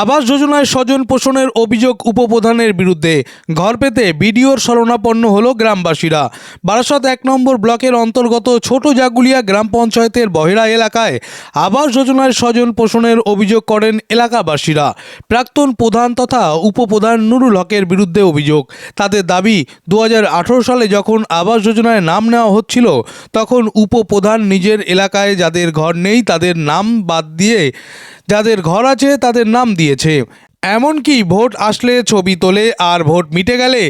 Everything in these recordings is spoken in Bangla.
আবাস যোজনায় স্বজন পোষণের অভিযোগ উপপ্রধানের বিরুদ্ধে ঘর পেতে বিডিওর শরণাপন্ন হল গ্রামবাসীরা। বারাসত এক নম্বর ব্লকের অন্তর্গত ছোট জাগুলিয়া গ্রাম পঞ্চায়েতের বহেরা এলাকায় আবাস যোজনায় স্বজন পোষণের অভিযোগ করেন এলাকাবাসীরা। প্রাক্তন প্রধান তথা উপপ্রধান নুরুল হকের বিরুদ্ধে অভিযোগ। তাদের দাবি দু হাজার আঠেরো সালে যখন আবাস যোজনায় নাম নেওয়া হচ্ছিল, তখন উপপ্রধান নিজের এলাকায় যাদের ঘর নেই তাদের নাম বাদ দিয়ে যাদের ঘর আছে তাদের নাম দিয়েছে। এমনকি ভোট আসলে ছবি তোলে আর ভোট মিটে গেলে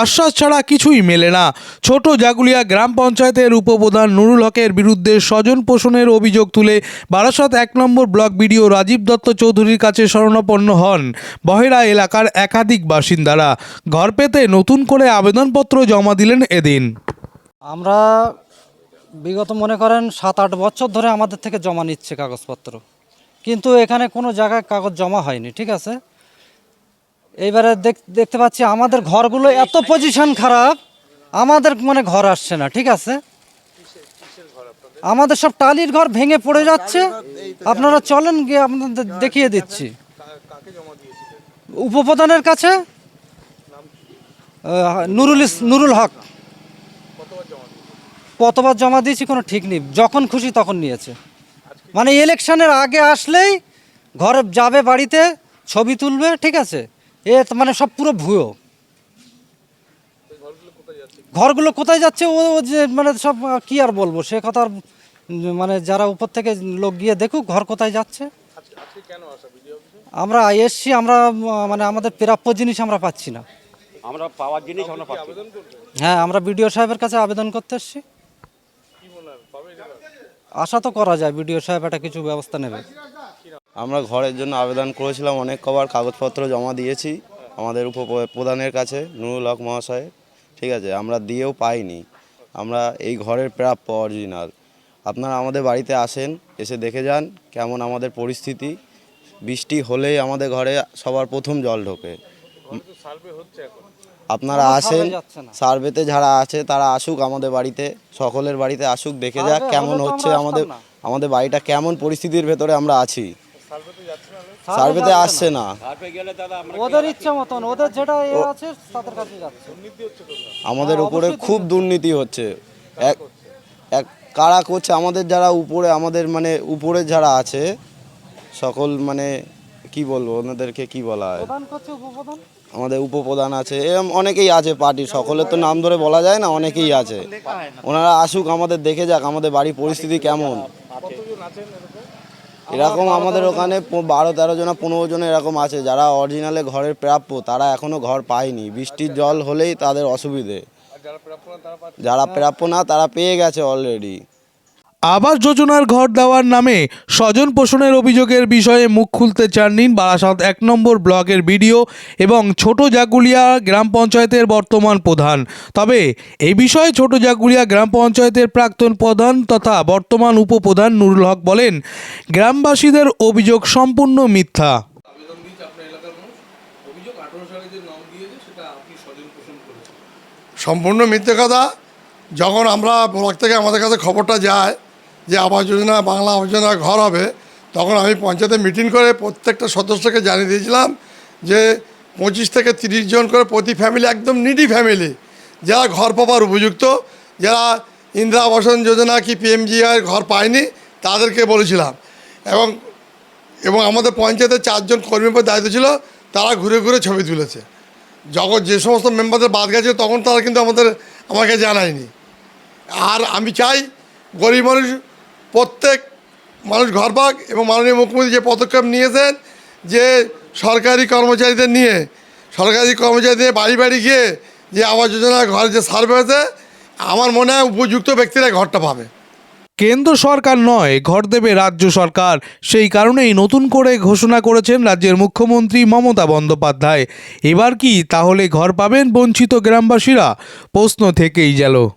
আশ্বাস ছাড়া কিছুই মেলে না। ছোট জাগুলিয়া গ্রাম পঞ্চায়েতের উপপ্রধান নুরুল হকের বিরুদ্ধে স্বজন পোষণের অভিযোগ তুলে বারাসত এক নম্বর ব্লক বিডিও রাজীব দত্ত চৌধুরীর কাছে শরণাপন্ন হন বহেরা এলাকার একাধিক বাসিন্দারা। ঘর পেতে নতুন করে আবেদনপত্র জমা দিলেন এদিন। আমরা বিগত মনে করেন সাত আট বছর ধরে আমাদের থেকে জমা নিচ্ছে কাগজপত্র। কিন্তু এখানে কোনো জায়গায় কাগজ জমা হয়নি, ঠিক আছে? এইবারে দেখ- দেখতে পাচ্ছি আমাদের ঘরগুলো এত পজিশন খারাপ, আমাদের মানে ঘর আসছে না, ঠিক আছে? আমাদের সব টালির ঘর ভেঙে পড়ে যাচ্ছে, আপনারা চলেন গিয়ে আপনাদের দেখিয়ে দিচ্ছি। উপপ্রধানের কাছে? নুরুল ইস- নুরুল হক। কতবার জমা দিয়েছি কোনো ঠিক নেই, যখন খুশি তখন নিয়েছে। মানে ইলেকশনের আগে আসলেই ঘরে যাবে বাড়িতে ছবি তুলবে ঠিক আছে? এ মানে সব পুরো ভুয়ো। ঘরগুলো কোথায় যাচ্ছে? ও ও যে মানে সব কি আর বলব? সে কথা মানে যারা উপর থেকে লোক গিয়ে দেখুক ঘর কোথায় যাচ্ছে। আমরা এসছি আমরা মানে আমাদের প্রাপ্য জিনিস আমরা পাচ্ছি না। আমরা পাওয়ার জিনিস আমরা পাচ্ছি না। হ্যাঁ আমরা বিডিও সাহেবের কাছে আবেদন করতে এসেছি। আশা তো করা যায়, বিডিও সাহেব একটা কিছু ব্যবস্থা নেবে। আমরা ঘরের জন্য আবেদন করেছিলাম, অনেক কবার কাগজপত্র জমা দিয়েছি আমাদের উপ প্রধানের কাছে, নুরুল হক মহাশয় ঠিক আছে, আমরা দিয়েও পাইনি। আমরা এই ঘরের প্রাপ্য অরিজিনাল। আপনারা আমাদের বাড়িতে আসেন, এসে দেখে যান কেমন আমাদের পরিস্থিতি। বৃষ্টি হলেই আমাদের ঘরে সবার প্রথম জল ঢোকে। আপনারা আসেন। সার্ভেতে যারা আছে তারা আসুক আমাদের বাড়িতে সকলের বাড়িতে আসুক দেখে যাক কেমন হচ্ছে আমাদের আমাদের বাড়িটা কেমন পরিস্থিতির ভেতরে আমরা আছি। সার্ভেতে আসছে না। তারপরে গেলে দাদা আমরা ওদের ইচ্ছা মতন ওদের যেটা আছে তাদের কাছে যাচ্ছে। আমাদের হ্যাঁ, উপরে খুব দুর্নীতি। হচ্ছে। এক এক কারা করছে? আমাদের যারা উপরে আমাদের মানে উপরে যারা আছে সকল মানে কি বলব ওনাদেরকে কি বলা হয়? আমাদের উপপ্রধান আছে এরম অনেকেই আছে পার্টির সকলের তো নাম ধরে বলা যায় না অনেকেই আছে। ওনারা আসুক আমাদের দেখে যাক আমাদের বাড়ির পরিস্থিতি কেমন। এরকম আমাদের ওখানে বারো তেরো জন পনেরো জন এরকম আছে যারা অরিজিনালে ঘরের প্রাপ্য তারা এখনও ঘর পায়নি। বৃষ্টির জল হলেই তাদের অসুবিধে। যারা প্রাপ্য না তারা পেয়ে গেছে অলরেডি আবাস যোজনার ঘর দেওয়ার নামে স্বজন পোষণের অভিযোগের বিষয়ে মুখ খুলতে চান চাননি বারাসাত এক নম্বর ব্লকের বিডিও এবং ছোট জাগুলিয়া গ্রাম পঞ্চায়েতের বর্তমান প্রধান। তবে এই বিষয়ে ছোট জাগুলিয়া গ্রাম পঞ্চায়েতের প্রাক্তন প্রধান তথা বর্তমান উপপ্রধান নুরুল হক বলেন গ্রামবাসীদের অভিযোগ সম্পূর্ণ মিথ্যা। সম্পূর্ণ মিথ্যে কথা। যখন আমরা ব্লক থেকে আমাদের কাছে খবরটা যায় যে আবাস যোজনা, বাংলা আবাস যোজনা ঘর হবে, তখন আমি পঞ্চায়েতে মিটিং করে প্রত্যেকটা সদস্যকে জানিয়ে দিয়েছিলাম যে পঁচিশ থেকে তিরিশ জন করে প্রতি ফ্যামিলি একদম নিডি ফ্যামিলি যারা ঘর পাবার উপযুক্ত, যারা ইন্দিরা আবাসন যোজনা কি পিএমজিআর ঘর পায়নি, তাদেরকে বলেছিলাম। এবং এবং আমাদের পঞ্চায়েতের চারজন কর্মীর উপর দায়িত্ব ছিল, তারা ঘুরে ঘুরে ছবি তুলেছে। যখন যে সমস্ত মেম্বারদের বাদ গেছে, তখন তারা কিন্তু আমাদের, আমাকে জানায়নি। আর আমি চাই গরিব মানুষ প্রত্যেক মানুষ ঘর পাক এবং মাননীয় মুখ্যমন্ত্রী যে পদক্ষেপ নিয়েছেন যে সরকারি কর্মচারীদের নিয়ে, সরকারি কর্মচারীদের বাড়ি বাড়ি গিয়ে যে আবাস যোজনা ঘর যে সার্ভে হয়েছে আমার মনে হয় উপযুক্ত ব্যক্তিরা ঘরটা পাবে। কেন্দ্র সরকার নয়, ঘর দেবে রাজ্য সরকার। সেই কারণেই নতুন করে ঘোষণা করেছেন রাজ্যের মুখ্যমন্ত্রী মমতা বন্দ্যোপাধ্যায়। এবার কি তাহলে ঘর পাবেন বঞ্চিত গ্রামবাসীরা? প্রশ্ন থেকেই গেল।